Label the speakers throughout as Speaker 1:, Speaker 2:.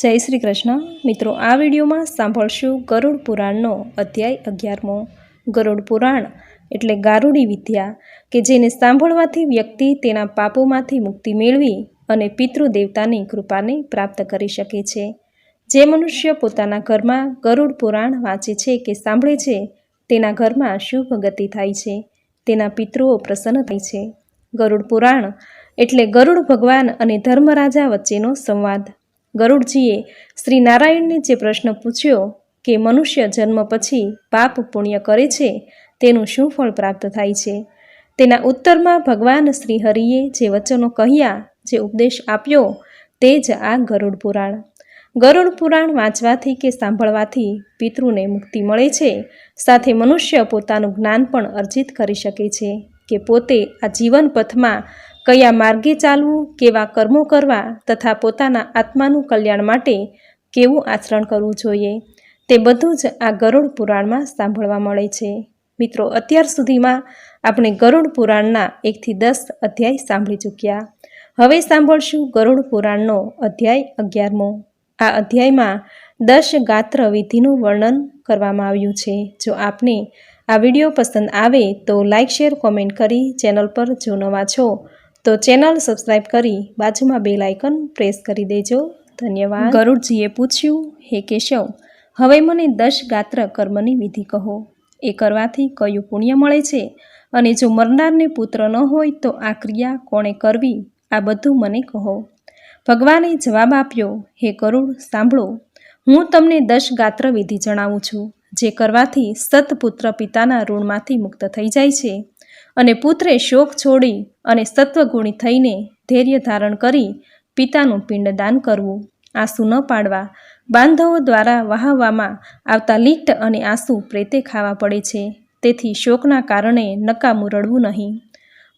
Speaker 1: જય શ્રી કૃષ્ણ. મિત્રો, આ વિડીયોમાં સાંભળશું ગરુડ પુરાણનો અધ્યાય અગિયારમો. ગરુડ પુરાણ એટલે ગારુડી વિદ્યા કે જેને સાંભળવાથી વ્યક્તિ તેના પાપોમાંથી મુક્તિ મેળવી અને પિતૃદેવતાની કૃપાને પ્રાપ્ત કરી શકે છે. જે મનુષ્ય પોતાના ઘરમાં ગરુડ પુરાણ વાંચે છે કે સાંભળે છે, તેના ઘરમાં શુભ ગતિ થાય છે. તેના પિતૃઓ પ્રસન્ન થાય છે. ગરુડ પુરાણ એટલે ગરુડ ભગવાન અને ધર્મરાજા વચ્ચેનો સંવાદ. ગરુડજીએ શ્રી નારાયણને જે પ્રશ્ન પૂછ્યો કે મનુષ્ય જન્મ પછી પાપ પુણ્ય કરે છે, તેનું શું ફળ પ્રાપ્ત થાય છે? તેના ઉત્તરમાં ભગવાન શ્રી હરિએ જે વચનો કહ્યા, જે ઉપદેશ આપ્યો, તે જ આ ગરુડ પુરાણ. ગરુડ પુરાણ વાંચવાથી કે સાંભળવાથી પિતૃને મુક્તિ મળે છે, સાથે મનુષ્ય પોતાનું જ્ઞાન પણ અર્જિત કરી શકે છે કે પોતે આ જીવન પથમાં કયા માર્ગે ચાલવું, કેવા કર્મો કરવા તથા પોતાના આત્માનું કલ્યાણ માટે કેવું આચરણ કરવું જોઈએ, તે બધું જ આ ગરુડ પુરાણમાં સાંભળવા મળે છે. મિત્રો, અત્યાર સુધીમાં આપણે ગરુડ પુરાણના એકથી દસ અધ્યાય સાંભળી ચૂક્યા. હવે સાંભળશું ગરુડ પુરાણનો અધ્યાય અગિયારમો. આ અધ્યાયમાં દશ ગાત્ર વિધિનું વર્ણન કરવામાં આવ્યું છે. જો આપને આ વીડિયો પસંદ આવે તો લાઇક શેર, કોમેન્ટ કરી ચેનલ પર જો નવા છો તો ચેનલ સબસ્ક્રાઈબ કરી બાજુમાં બેલ આઇકન પ્રેસ કરી દેજો. ધન્યવાદ. ગરુડજીએ પૂછ્યું, હે કેશવ, હવે મને દશ ગાત્ર કર્મની વિધિ કહો. એ કરવાથી કયું પુણ્ય મળે છે? અને જો મરનારને પુત્ર ન હોય તો આ ક્રિયા કોણે કરવી? આ બધું મને કહો. ભગવાને જવાબ આપ્યો, હે કરુણ સાંભળો. હું તમને દશ ગાત્ર વિધિ જણાવું છું, જે કરવાથી સતપુત્ર પિતાના ઋણમાંથી મુક્ત થઈ જાય છે. અને પુત્રે શોક છોડી અને સત્વગુણી થઈને ધૈર્ય ધારણ કરી પિતાનું પિંડદાન કરવું. આંસુ ન પાડવા. બાંધવો દ્વારા વહાવવામાં આવતા લીટ અને આંસુ પ્રેતે ખાવા પડે છે. તેથી શોકના કારણે નકામું રડવું નહીં.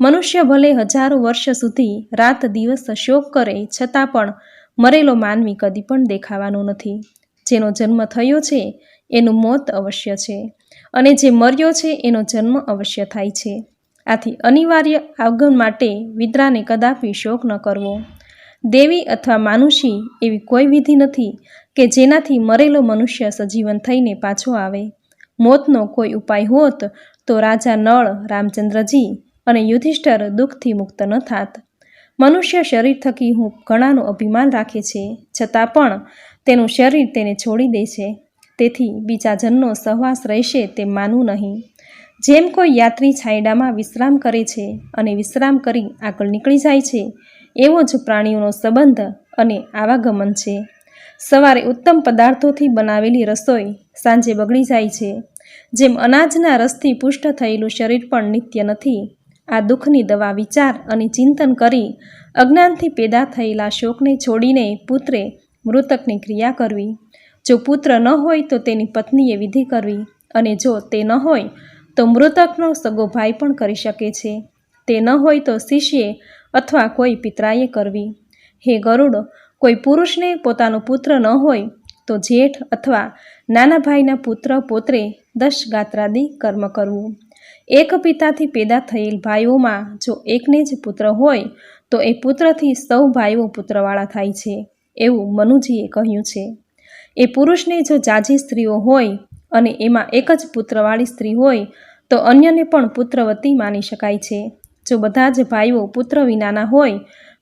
Speaker 1: મનુષ્ય ભલે હજારો વર્ષ સુધી રાત દિવસ શોક કરે છતાં પણ મરેલો માનવી કદી પણ દેખાવાનો નથી. જેનો જન્મ થયો છે, એનું મોત અવશ્ય છે. અને જે મર્યો છે, એનો જન્મ અવશ્ય થાય છે. આથી અનિવાર્ય આગમન માટે વિદ્રાને કદાપી શોક ન કરવો. દેવી અથવા માનુષી એવી કોઈ વિધિ નથી કે જેનાથી મરેલો મનુષ્ય સજીવન થઈને પાછો આવે. મોતનો કોઈ ઉપાય હોત તો રાજા નળ, રામચંદ્રજી અને યુધિષ્ઠર દુઃખથી મુક્ત ન થાત. મનુષ્ય શરીર થકી હું ઘણાનું અભિમાન રાખે છે, છતાં પણ તેનું શરીર તેને છોડી દે છે. તેથી બીજા જનનો સહવાસ રહેશે તે માનવું નહીં. જેમ કોઈ યાત્રી છાંયડામાં વિશ્રામ કરે છે અને વિશ્રામ કરી આગળ નીકળી જાય છે, એવો જ પ્રાણીઓનો સંબંધ અને આવાગમન છે. સવારે ઉત્તમ પદાર્થોથી બનાવેલી રસોઈ સાંજે બગડી જાય છે. જેમ અનાજના રસથી પુષ્ટ થયેલું શરીર પણ નિત્ય નથી, આ દુઃખની દવા વિચાર અને ચિંતન કરી અજ્ઞાનથી પેદા થયેલા શોકને છોડીને પુત્રે મૃતકની ક્રિયા કરવી. જો પુત્ર ન હોય તો તેની પત્નીએ વિધિ કરવી અને જો તે ન હોય તો મૃતકનો સગો ભાઈ પણ કરી શકે છે. તે ન હોય તો શિષ્યે અથવા કોઈ પિતરાએ કરવી. હે ગરુડ, કોઈ પુરુષને પોતાનો પુત્ર ન હોય તો જેઠ અથવા નાના ભાઈના પુત્ર પોત્રે દશ ગાત્રાદી કર્મ કરવું. એક પિતાથી પેદા થયેલ ભાઈઓમાં જો એકને જ પુત્ર હોય તો એ પુત્રથી સૌ ભાઈઓ પુત્રવાળા થાય છે, એવું મનુજીએ કહ્યું છે. એ પુરુષને જો જાજી સ્ત્રીઓ હોય અને એમાં એક જ પુત્રવાળી સ્ત્રી હોય, તો અન્યને પણ પુત્રવતી માની શકાય છે. જો બધા જ ભાઈઓ પુત્ર વિનાના હોય,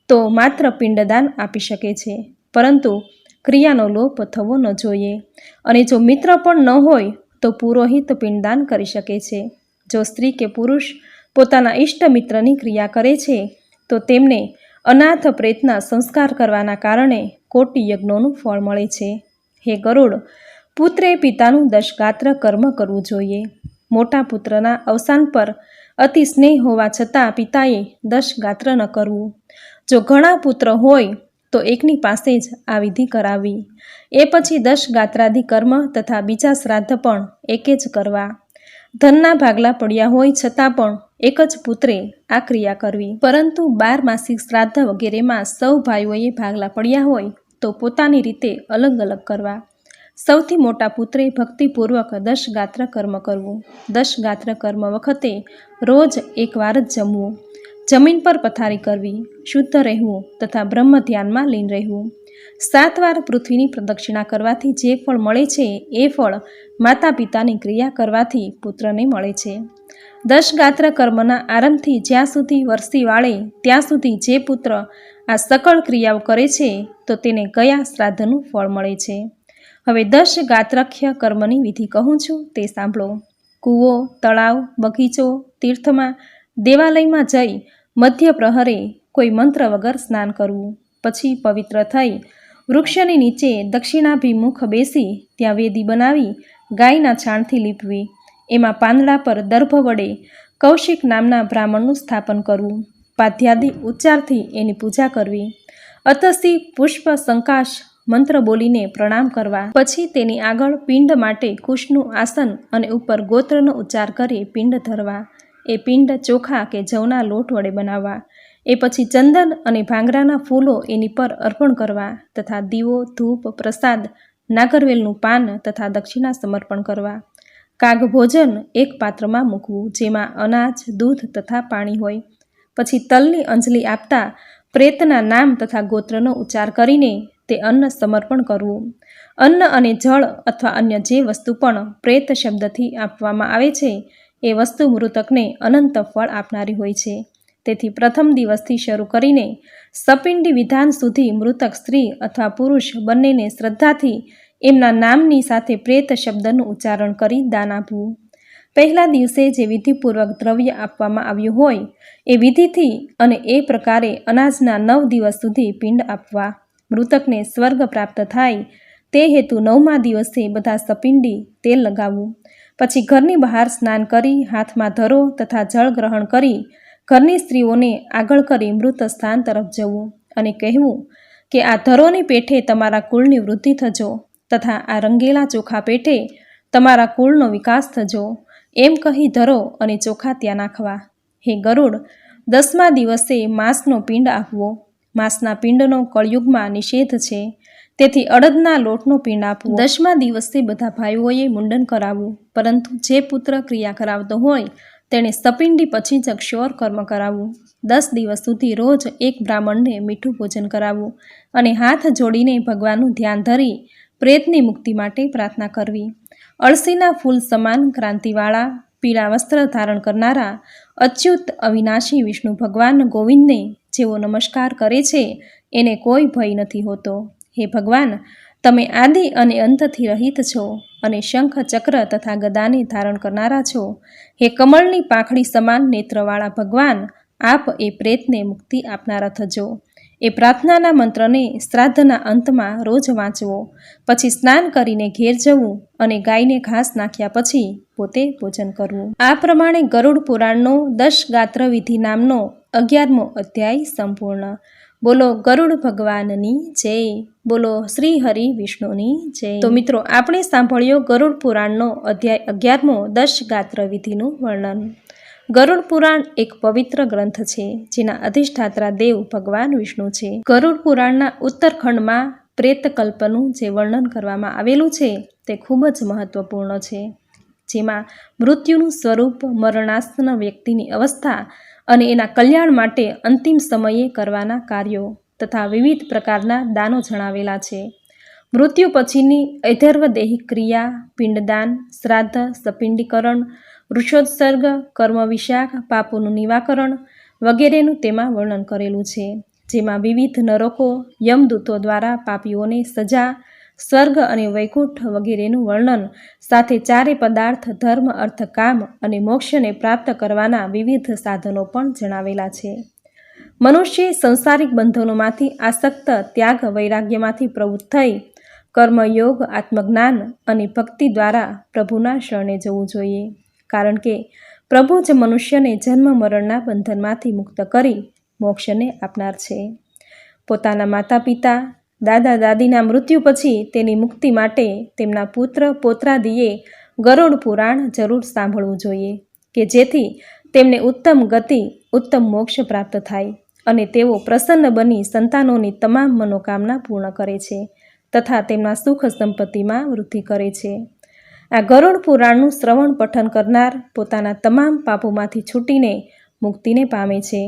Speaker 1: તો માત્ર પિંડદાન આપી શકે છે. પરંતુ ક્રિયાનો લોપ થવો ન જોઈએ. અને જો મિત્ર પણ ન હોય, તો પુરોહિત પિંડદાન કરી શકે છે. જો સ્ત્રી કે પુરુષ પોતાના ઈષ્ટ મિત્રની ક્રિયા કરે છે, તો તેમને અનાથ પ્રેતના સંસ્કાર કરવાના કારણે કોટી યજ્ઞોનું ફળ મળે છે. હે ગરુડ પુત્રે પિતાનું દશગાત્ર કર્મ કરવું જોઈએ. મોટા પુત્રના અવસાન પર અતિ સ્નેહ હોવા છતાં પિતાએ દશગાત્ર ન કરવું. જો ઘણા પુત્ર હોય, તો એકની પાસે જ આ વિધિ કરાવવી એ પછી દશ ગાત્રાદિ કર્મ તથા બીજા શ્રાદ્ધ પણ એકે જ કરવા. ધનના ભાગલા પડ્યા હોય છતાં પણ એક જ પુત્રે આ ક્રિયા કરવી. પરંતુ બાર માસિક શ્રાદ્ધ વગેરેમાં સૌ ભાઈઓએ ભાગલા પડ્યા હોય, તો પોતાની રીતે અલગ અલગ કરવા. સૌથી મોટા પુત્રે ભક્તિપૂર્વક દશ ગાત્ર કર્મ કરવું. દશ ગાત્ર કર્મ વખતે રોજ એકવાર જ જમવું. જમીન પર પથારી કરવી, શુદ્ધ રહેવું તથા બ્રહ્મ ધ્યાનમાં લીન રહેવું. સાત વાર પૃથ્વીની પ્રદક્ષિણા કરવાથી જે ફળ મળે છે, એ ફળ માતા પિતાની ક્રિયા કરવાથી પુત્રને મળે છે. દશ ગાત્ર કર્મના આરંભથી જ્યાં સુધી વરસી વાળે, ત્યાં સુધી જે પુત્ર આ સકળ ક્રિયાઓ કરે છે, તો તેને કયા શ્રાદ્ધનું ફળ મળે છે? હવે દશ ગાત્રખ્ય કર્મની વિધિ કહું છું, તે સાંભળો. કૂવો, તળાવ, બગીચો, તીર્થમાં, દેવાલયમાં જઈ, મધ્ય પ્રહરે કોઈ મંત્ર વગર સ્નાન કરવું. પછી પવિત્ર થઈ, વૃક્ષની નીચે દક્ષિણાભિમુખ બેસી, ત્યાં વેદી બનાવી, ગાયના છાણથી લીપવી. એમાં પાંદડા પર દર્ભ વડે કૌશિક નામના બ્રાહ્મણનું સ્થાપન કરવું. પાધ્યાદિ ઉચ્ચારથી એની પૂજા કરવી. અતસી પુષ્પ સંકાશ મંત્ર બોલીને પ્રણામ કરવા. પછી તેની આગળ પિંડ માટે કુશનું આસન અને ઉપર ગોત્રનો ઉચ્ચાર કરી પિંડ ધરવા. એ પિંડ ચોખા કે જવના લોટ વડે બનાવવા. એ પછી ચંદન અને ભાંગરાના ફૂલો એની પર અર્પણ કરવા તથા દીવો, ધૂપ, પ્રસાદ, નાગરવેલનું પાન તથા દક્ષિણા સમર્પણ કરવા. કાગ ભોજન એક પાત્રમાં મૂકવું, જેમાં અનાજ, દૂધ તથા પાણી હોય. પછી તલની અંજલિ આપતા પ્રેતના નામ તથા ગોત્રનો ઉચ્ચાર કરીને તે અન્ન સમર્પણ કરવું. અન્ન અને જળ અથવા અન્ય જે વસ્તુ પણ પ્રેત શબ્દથી આપવામાં આવે છે, એ વસ્તુ મૃતકને અનંત ફળ આપનારી હોય છે. તેથી પ્રથમ દિવસથી શરૂ કરીને સપિંડી વિધાન સુધી મૃતક સ્ત્રી અથવા પુરુષ બંનેને શ્રદ્ધાથી એમના નામની સાથે પ્રેત શબ્દનું ઉચ્ચારણ કરી દાન આપવું. પહેલા દિવસે જે વિધિપૂર્વક દ્રવ્ય આપવામાં આવ્યું હોય, એ વિધિથી અને એ પ્રકારે અનાજના નવ દિવસ સુધી પિંડ આપવા. મૃતકને સ્વર્ગ પ્રાપ્ત થાય તે હેતુ નવમા દિવસે બધા સપિંડી તેલ લગાવવું પછી ઘરની બહાર સ્નાન કરી, હાથમાં ધરો તથા જળ ગ્રહણ કરી, ઘરની સ્ત્રીઓને આગળ કરી મૃત સ્થાન તરફ જવું અને કહેવું કે આ ધરોની પેઠે તમારા કુળની વૃદ્ધિ થજો તથા આ રંગેલા ચોખા પેઠે તમારા કુળનો વિકાસ થજો. એમ કહી ધરો અને ચોખા ત્યાં નાખવા. હે ગરુડ, દસમા દિવસે માંસનો પિંડ આપવો. માંસના પિંડનો કળયુગમાં નિષેધ છે. તેથી અડદના લોટનો પિંડ આપવું. દસમા દિવસે બધા ભાઈઓએ મુંડન કરાવવું. પરંતુ જે પુત્ર ક્રિયા કરાવતો હોય, તેણે સપિંડી પછી જ ક્ષોર કર્મ કરાવવું. દસ દિવસ સુધી રોજ એક બ્રાહ્મણને મીઠું ભોજન કરાવવું અને હાથ જોડીને ભગવાનનું ધ્યાન ધરી પ્રેતની મુક્તિ માટે પ્રાર્થના કરવી. અળસીના ફૂલ સમાન ક્રાંતિવાળા, પીળા વસ્ત્ર ધારણ કરનારા, અચ્યુત અવિનાશી વિષ્ણુ ભગવાન ગોવિંદને જેવો નમસ્કાર કરે છે, એને કોઈ ભય નથી હોતો. હે ભગવાન, તમે આદિ અને અંતથી રહિત છો અને શંખ, ચક્ર તથા ગદાને ધારણ કરનારા છો. હે કમળની પાંખડી સમાન નેત્રવાળા ભગવાન, આપ એ પ્રેતને મુક્તિ આપનારા થજો. એ પ્રાર્થનાના મંત્રને શ્રાદ્ધના અંતમાં રોજ વાંચવો, પછી સ્નાન કરીને ઘેર જવું અને ગાયને ઘાસ નાખ્યા પછી પોતે ભોજન કરવું. આ પ્રમાણે ગરુડ પુરાણનો દશ ગાત્ર વિધિ નામનો અગિયારમો અધ્યાય સંપૂર્ણ. બોલો, ગરુડ ભગવાનની જય. બોલો, શ્રી હરિ વિષ્ણુની જય. તો મિત્રો, આપણે સાંભળ્યો ગરુડ પુરાણનો અધ્યાય અગિયારમો દશ ગાત્ર વિધિનું વર્ણન. ગરુડ પુરાણ એક પવિત્ર ગ્રંથ છે, જેના અધિષ્ઠાત્રા દેવ ભગવાન વિષ્ણુ છે. ગરુડ પુરાણના ઉત્તરખંડમાં પ્રેતકલ્પનું જે વર્ણન કરવામાં આવેલું છે, તે ખૂબ જ મહત્વપૂર્ણ છે. જેમાં મૃત્યુનું સ્વરૂપ મરણાસન વ્યક્તિની અવસ્થા અને એના કલ્યાણ માટે અંતિમ સમયે કરવાના કાર્યો તથા વિવિધ પ્રકારના દાનો જણાવેલા છે. મૃત્યુ પછીની ઐધર્વદેહી ક્રિયા, પિંડદાન, શ્રાદ્ધ, સપિંડીકરણ વૃષોત્સર્ગ, કર્મ વિશાખ, પાપોનું નિવાકરણ વગેરેનું તેમાં વર્ણન કરેલું છે, જેમાં વિવિધ નરકો, યમદૂતો દ્વારા પાપીઓને સજા, સ્વર્ગ અને વૈકુંઠ વગેરેનું વર્ણન, સાથે ચારે પદાર્થ, ધર્મ, અર્થ, કામ અને મોક્ષને પ્રાપ્ત કરવાના વિવિધ સાધનો પણ જણાવેલા છે. મનુષ્ય સંસારિક બંધનોમાંથી આસક્ત ત્યાગ વૈરાગ્યમાંથી પ્રવૃત્ત થઈ કર્મયોગ, આત્મજ્ઞાન અને ભક્તિ દ્વારા પ્રભુના શરણે જવું જોઈએ. કારણ કે પ્રભુ જ મનુષ્યને જન્મ મરણના બંધનમાંથી મુક્ત કરી મોક્ષને આપનાર છે. પોતાના માતા પિતા દાદા, દાદીના મૃત્યુ પછી તેની મુક્તિ માટે તેમના પુત્ર, પોત્રાદિએ ગરુડ પુરાણ જરૂર સાંભળવું જોઈએ કે જેથી તેમને ઉત્તમ ગતિ, ઉત્તમ મોક્ષ પ્રાપ્ત થાય અને તેઓ પ્રસન્ન બની સંતાનોની તમામ મનોકામના પૂર્ણ કરે છે તથા તેમના સુખ સંપત્તિમાં વૃદ્ધિ કરે છે. આ ગરુડ પુરાણનું શ્રવણ પઠન કરનાર પોતાના તમામ પાપોમાંથી છૂટીને મુક્તિને પામે છે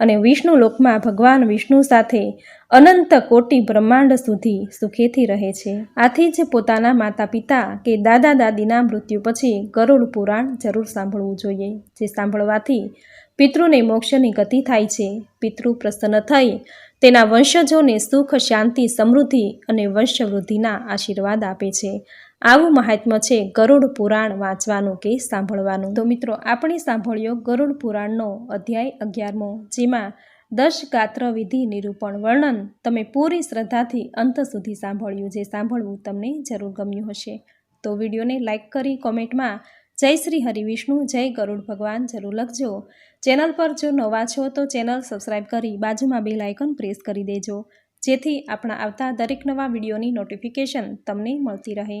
Speaker 1: અને વિષ્ણુ લોકમાં ભગવાન વિષ્ણુ સાથે અનંત કોટી બ્રહ્માંડ સુધી સુખેથી રહે છે. આથી જ પોતાના માતા પિતા કે દાદા દાદીના મૃત્યુ પછી ગરુડ પુરાણ જરૂર સાંભળવું જોઈએ, જે સાંભળવાથી પિતૃને મોક્ષની ગતિ થાય છે. પિતૃ પ્રસન્ન થઈ તેના વંશજોને સુખ, શાંતિ, સમૃદ્ધિ અને વંશવૃદ્ધિના આશીર્વાદ આપે છે. આવું મહાત્મ્ય છે ગરુડ પુરાણ વાંચવાનું કે સાંભળવાનું. તો મિત્રો, આપણે સાંભળ્યો ગરુડ પુરાણનો અધ્યાય અગિયારમો, જેમાં દશ ગાત્ર વિધિ નિરૂપણ વર્ણન તમે પૂરી શ્રદ્ધાથી અંત સુધી સાંભળ્યું જે સાંભળવું તમને જરૂર ગમ્યું હશે. તો વિડીયોને લાઇક કરી કોમેન્ટમાં જય શ્રી હરિવિષ્ણુ જય ગરુડ ભગવાન જરૂર લખજો. ચેનલ પર જો નવા છો તો ચેનલ સબસ્ક્રાઈબ કરી બાજુમાં બેલ આઇકન પ્રેસ કરી દેજો, જેથી આપણા આવતા દરેક નવા વિડીયોની નોટિફિકેશન તમને મળતી રહે.